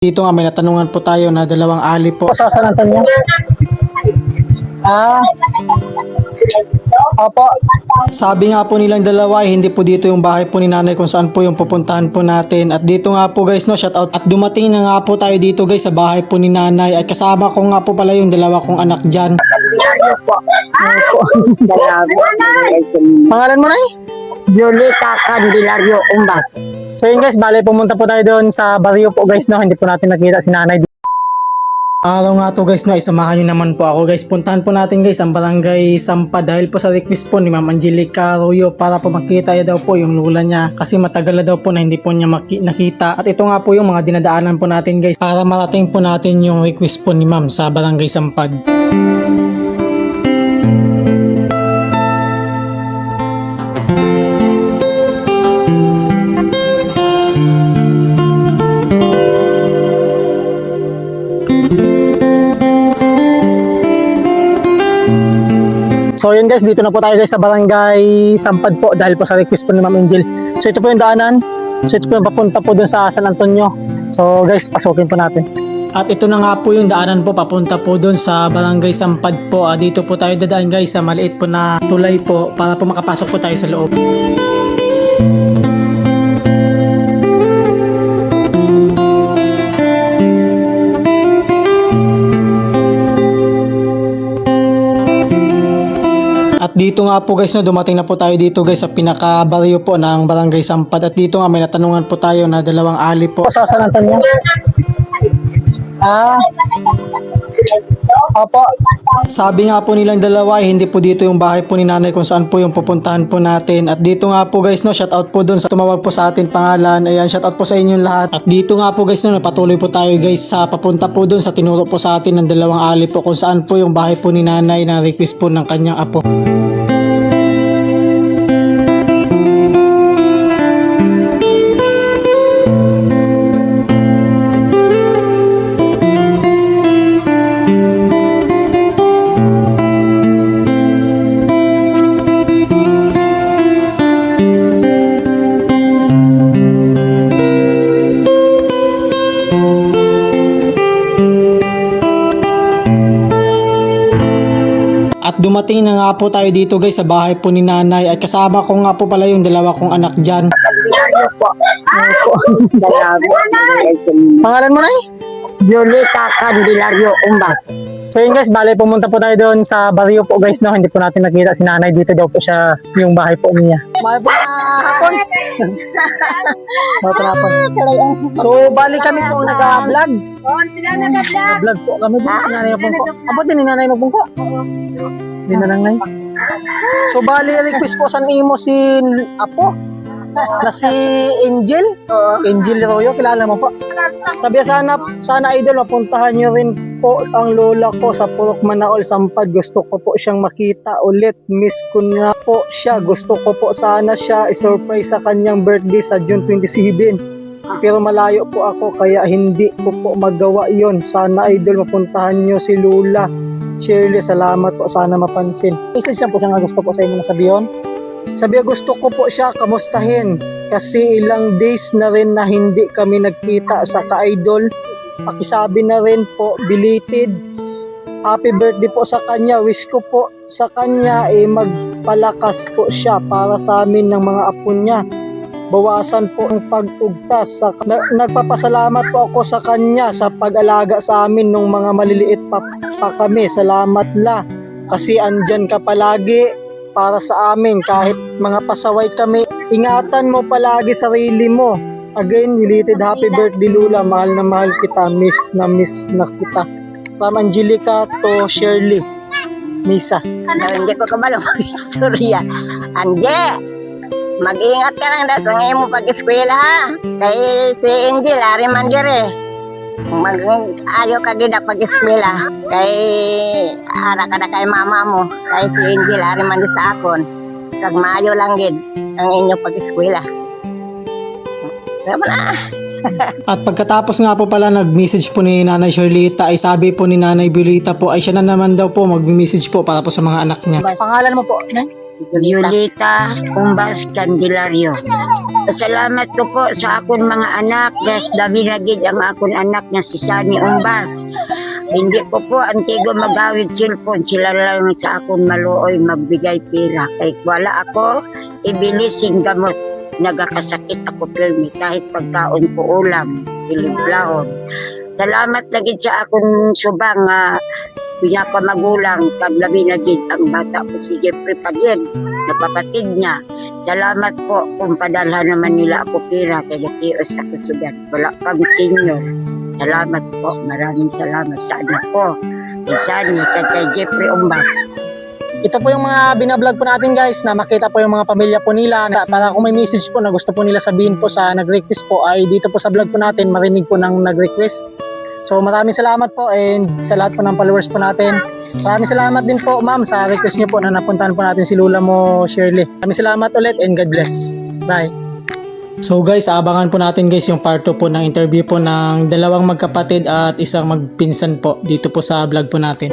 Dito nga may natanungan po tayo na dalawang ali po. sa San Antonio? Ah. Opo. Sabi nga po nilang dalawa eh, hindi po dito yung bahay po ni nanay kung saan po yung pupuntahan po natin. At dito nga po guys no, shout out. At dumating na nga po tayo dito guys sa bahay po ni nanay. At kasama ko nga po pala yung dalawa kong anak dyan. Pangalan mo na eh? Violeta Candelario Umbas. So yun guys, bale pumunta po tayo doon sa barrio po guys no. Hindi po natin nakita si nanay. Araw nga to guys no, isamahan nyo naman po ako guys. Puntahan po natin guys ang barangay Sampa dahil po sa request po ni Ma'am Angelica Arroyo para po makita niya daw po yung lula niya kasi matagal na daw po na hindi po niya maki- nakita. At ito nga po yung mga dinadaanan po natin guys para marating po natin yung request po ni Ma'am sa barangay Sampad. So yun guys, dito na po tayo guys sa barangay Sampad po dahil po sa request po ni Ma'am Angel. So ito po yung daanan. So ito po yung papunta po doon sa San Antonio. So guys, pasukin po natin. At ito na nga po yung daanan po papunta po doon sa barangay Sampad po. Ah, dito po tayo dadaan guys sa maliit po na tulay po para po makapasok po tayo sa loob. Dito nga po guys no, dumating na po tayo dito guys sa pinaka baryo po ng barangay Sampad. At dito nga may natanungan po tayo na dalawang ali po. Sa San Antonio? Ah. Opo. Sabi nga po nilang dalawa, eh, hindi po dito yung bahay po ni nanay kung saan po yung pupuntahan po natin. At dito nga po guys, no, shout out po dun sa tumawag po sa atin pangalan. Ayan, shout out po sa inyong lahat. At dito nga po guys, no, napatuloy po tayo guys sa papunta po dun sa tinuro po sa atin ng dalawang ali po kung saan po yung bahay po ni nanay na request po ng kanyang apo. Dumating na nga po tayo dito guys sa bahay po ni nanay at kasama ko nga po pala yung dalawa kong anak dyan. Pangalan mo na eh? Violeta Candelario Umbas. So yun guys, bale pumunta po tayo doon sa barrio po guys no. Hindi po natin nakita si nanay dito daw po siya yung bahay po niya. May po hapon. May po hapon. So bali kami po nag-vlog. Oh, sila nag-vlog. Vlog po kami din si nanay magbungko. Abot din ni nanay magbungko. Hindi na lang nay. So bali request po sa imo si Apo na si Angel. Angel Royo, kilala mo po. Sabi sana, sana idol, mapuntahan nyo rin po ang lola ko sa Purok Manaol Sampad. Gusto ko po siyang makita ulit. Miss ko na po siya. Gusto ko po sana siya i-surprise sa kanyang birthday sa June 27. Pero malayo po ako kaya hindi ko po magawa yon. Sana idol mapuntahan nyo si Lula. Shirley, salamat po. Sana mapansin. Isa siya po siya nga gusto po sa inyo na sabihin. Sabi gusto ko po siya kamustahin kasi ilang days na rin na hindi kami nagkita sa ka-idol. Pakisabi na rin po, belated. Happy birthday po sa kanya. Wish ko po sa kanya eh magpalakas po siya para sa amin ng mga apo niya. Bawasan po ang pag-ugtas. Sa, na, nagpapasalamat po ako sa kanya sa pag-alaga sa amin nung mga maliliit pa, pa kami. Salamat la. Kasi andyan ka palagi para sa amin kahit mga pasaway kami. Ingatan mo palagi sarili mo. Again, belated happy birthday Lula. Mahal na mahal kita. Miss na miss na kita. From Angelica to Shirley. Misa. Hindi ko kabalo mag-istorya. Anje, mag-ingat ka lang daw sa ngayon mo pag-eskwela ha. Kay si Angel, ari man dire. Mag ayo ka gid pag-eskwela. Kay ara ka na kay mama mo. Kay si Angel, ari man di sa akon. Kag maayo lang gid ang inyo pag-eskwela. Kaya na. At pagkatapos nga po pala nag-message po ni Nanay Shirlita ay sabi po ni Nanay Violeta po ay siya na naman daw po mag-message po para po sa mga anak niya. Pangalan mo po, Nay? Violeta Umbas Candelario. Salamat ko po sa akon mga anak. Guys, dami na gid ang akon anak na si Sani Umbas. Hindi ko po antigo magawid cellphone. Sila lang sa akon maluoy magbigay pira. Kay wala ako, ibili sing gamot. Nagakasakit ako pirmi kahit pagkaon ko ulam, ilimplahon. Salamat lagi sa akon subang nga pinakamagulang pag labi na gid ang bata ko si Jeffrey Pagin, nagpapatid niya. Salamat po kung padalhan naman nila ako pira kay gatios ako sugat. Wala pang senior. Salamat po, maraming salamat sa anak ko. Sunny, kay, Jeffrey Umbas. Ito po yung mga binablog po natin guys na makita po yung mga pamilya po nila para kung may message po na gusto po nila sabihin po sa nag-request po ay dito po sa vlog po natin marinig po ng nag-request. So maraming salamat po and sa lahat po ng followers po natin. Maraming salamat din po ma'am sa request niyo po na napuntahan po natin si Lula mo Shirley. Maraming salamat ulit and God bless. Bye. So guys, abangan po natin guys yung part 2 po ng interview po ng dalawang magkapatid at isang magpinsan po dito po sa vlog po natin.